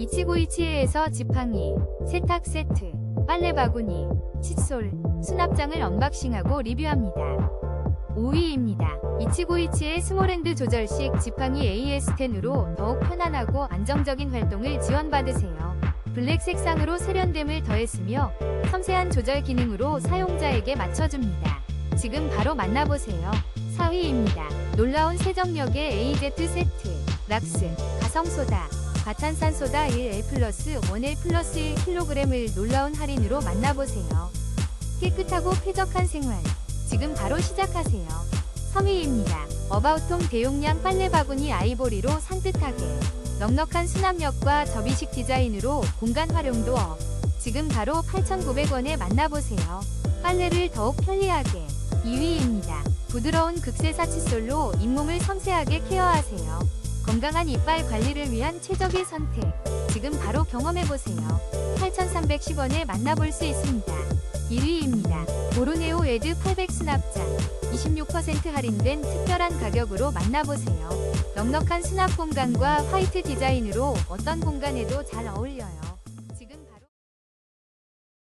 이치고이치에에서 지팡이, 세탁 세트, 빨래 바구니, 칫솔, 수납장을 언박싱하고 리뷰합니다. 5위입니다. 이치고이치의 스몰핸드 조절식 지팡이 AS10으로 더욱 편안하고 안정적인 활동을 지원받으세요. 블랙 색상으로 세련됨을 더했으며 섬세한 조절 기능으로 사용자에게 맞춰줍니다. 지금 바로 만나보세요. 4위입니다. 놀라운 세정력의 AZ 세트, 락스, 가성소다, 과탄산소다 1L 플러스 1L 플러스 1kg을 놀라운 할인으로 만나보세요. 깨끗하고 쾌적한 생활. 지금 바로 시작하세요. 3위입니다. 어바웃홈 대용량 빨래 바구니 아이보리로 산뜻하게 넉넉한 수납력과 접이식 디자인으로 공간 활용도 업. 지금 바로 8,900원에 만나보세요. 빨래를 더욱 편리하게. 2위입니다. 부드러운 극세 사 칫솔로 잇몸을 섬세하게 케어하세요. 건강한 이빨 관리를 위한 최적의 선택. 지금 바로 경험해보세요. 8,310원에 만나볼 수 있습니다. 1위입니다. 보르네오 에드 800 수납장. 26% 할인된 특별한 가격으로 만나보세요. 넉넉한 수납 공간과 화이트 디자인으로 어떤 공간에도 잘 어울려요.